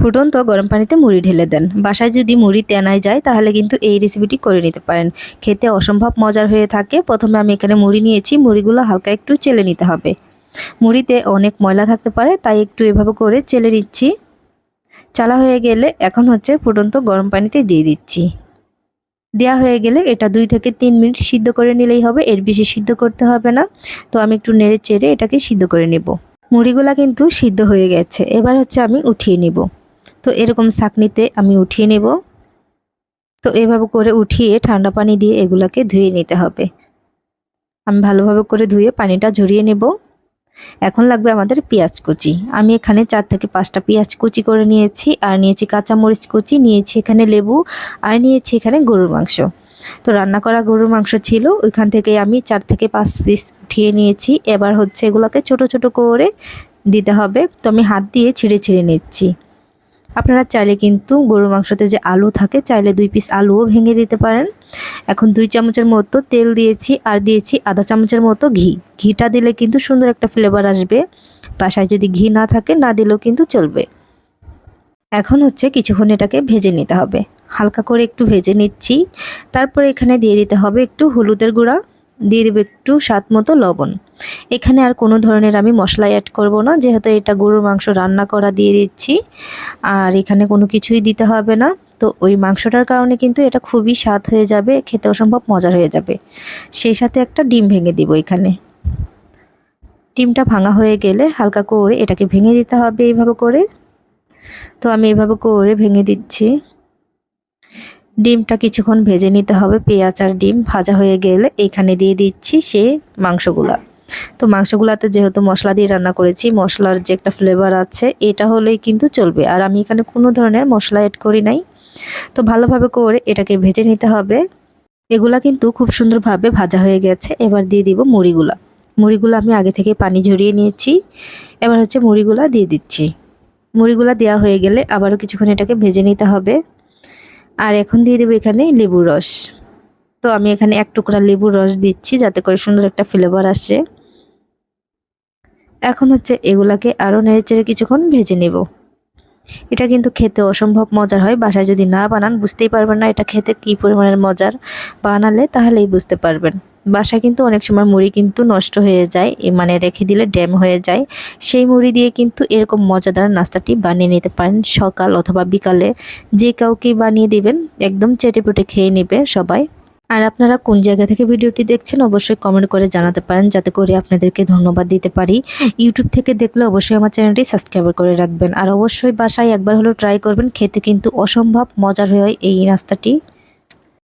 ফুটন্ত গরম পানিতে মুড়ি ঢেলে দেন। বাসায় যদি মুড়ি তেনায় যায়, তাহলে কিন্তু এই রেসিপিটি করে নিতে পারেন। খেতে অসম্ভব মজার হয়ে থাকে। প্রথমে আমি এখানে মুড়ি নিয়েছি। মুড়িগুলো হালকা একটু চেলে নিতে হবে। মুড়িতে অনেক ময়লা থাকতে পারে, তাই একটু এভাবে করে চেলে নিচ্ছি। চালা হয়ে গেলে এখন হচ্ছে ফুটন্ত গরম পানিতে দিয়ে দিচ্ছি। দেওয়া হয়ে গেলে এটা দুই থেকে তিন মিনিট সিদ্ধ করে নিলেই হবে। এর বেশি সিদ্ধ করতে হবে না। তো আমি একটু নেড়ে চেড়ে এটাকে সিদ্ধ করে নেব। মুড়িগুলা কিন্তু সিদ্ধ হয়ে গেছে। এবার হচ্ছে আমি উঠিয়ে নিব। তো এরকম ছাকনিতে আমি উঠিয়ে নেব। তো এভাবে করে উঠিয়ে ঠান্ডা পানি দিয়ে এগুলাকে ধুয়ে নিতে হবে। আমি ভালোভাবে করে ধুয়ে পানিটা ঝরিয়ে নেব। এখন লাগবে আমাদের পেঁয়াজ কুচি। আমি এখানে চার থেকে পাঁচটা পেঁয়াজ কুচি করে নিয়েছি, আর নিয়েছি কাঁচামরিচ কুচি, নিয়েছি এখানে লেবু, আর নিয়েছি এখানে গরুর মাংস। তো রান্না করা গরুর মাংস ছিল, ওইখান থেকে আমি চার থেকে পাঁচ পিস উঠিয়ে নিয়েছি। এবার হচ্ছে এগুলোকে ছোট ছোট করে দিতে হবে। তো আমি হাত দিয়ে ছিঁড়ে ছিঁড়ে নিচ্ছি। আপনারা চাইলে কিন্তু গরুর মাংসতে যে আলু থাকে, চাইলে দুই পিস আলুও ভেঙে দিতে পারেন। এখন দুই চামচের মতো তেল দিয়েছি, আর দিয়েছি আধা চামচের মতো ঘি। ঘিটা দিলে কিন্তু সুন্দর একটা ফ্লেভার আসবে। বাসায় যদি ঘি না থাকে, না দিলেও কিন্তু চলবে। এখন হচ্ছে কিছুক্ষণ এটাকে ভেজে নিতে হবে। হালকা করে একটু ভেজে নিচ্ছি। তারপরে এখানে দিয়ে দিতে হবে একটু হলুদের গুঁড়া। দিয়ে দেবো একটু স্বাদ মতো লবণ। এখানে আর কোনো ধরনের আমি মশলা অ্যাড করব না, যেহেতু এটা গরুর মাংস রান্না করা দিয়ে দিচ্ছি। আর এখানে কোনো কিছুই দিতে হবে না। তো ওই মাংসটার কারণে কিন্তু এটা খুবই স্বাদ হয়ে যাবে খেতে অসম্ভব মজার হয়ে যাবে। সেই সাথে একটা ডিম ভেঙে দিব এখানে। ডিমটা ভাঙা হয়ে গেলে হালকা করে এটাকে ভেঙে দিতে হবে এইভাবে করে। তো আমি এভাবে করে ভেঙে দিচ্ছি। ডিমটা কিছুক্ষণ ভেজে নিতে হবে, পেঁয়াজ আর ডিম ভাজা হয়ে গেলে এখানে দিয়ে দিচ্ছি সে মাংসগুলা। তো মাংসগুলাতে যেহেতু মশলা দিয়ে রান্না করেছি, মশলার যে একটা ফ্লেভার আছে, এটা হলেই কিন্তু চলবে। আর আমি এখানে কোনো ধরনের মশলা অ্যাড করি নাই। তো ভালোভাবে করে এটাকে ভেজে নিতে হবে। এগুলা কিন্তু খুব সুন্দরভাবে ভাজা হয়ে গেছে। এবার দিয়ে দিব মুড়িগুলা। মুড়িগুলো আমি আগে থেকে পানি ঝরিয়ে নিয়েছি। এবার হচ্ছে মুড়িগুলা দিয়ে দিচ্ছি। মুড়িগুলা দেওয়া হয়ে গেলে আবারও কিছুক্ষণ এটাকে ভেজে নিতে হবে। আর এখন দিয়ে দেবো এখানে লেবুর রস। তো আমি এখানে এক টুকরা লেবুর রস দিচ্ছি যাতে করে সুন্দর একটা ফ্লেভার আসে। এখন হচ্ছে এগুলাকে আরও নেড়েচেড়ে কিছুক্ষণ ভেজে নেব। এটা কিন্তু খেতে অসম্ভব মজার হয়, বাসায় যদি না বানান বুঝতেই পারবেন না এটা খেতে কী পরিমাণের মজার। বানালে তাহলেই বুঝতে পারবেন। বাসায় কিন্তু অনেক সময় মুড়ি কিন্তু নষ্ট হয়ে যায়, এ মানে রেখে দিলে ড্যাম হয়ে যায়। সেই মুড়ি দিয়ে কিন্তু এরকম মজাদার নাস্তাটি বানিয়ে নিতে পারেন সকাল অথবা বিকালে। যে কাউকে বানিয়ে দিবেন, একদম চেটে পুটে খেয়ে নেবে সবাই। আর আপনারা কোন জায়গা থেকে ভিডিওটি দেখছেন, অবশ্যই কমেন্ট করে জানাতে পারেন। যাতে করে আপনাদেরকে ধন্যবাদ দিতে পারি। ইউটিউব থেকে দেখলে অবশ্যই আমার চ্যানেলটি সাবস্ক্রাইব করে রাখবেন। আর অবশ্যই বাসায় একবার হলেও ট্রাই করবেন। খেতে কিন্তু অসম্ভব মজার হয় এই নাস্তাটি।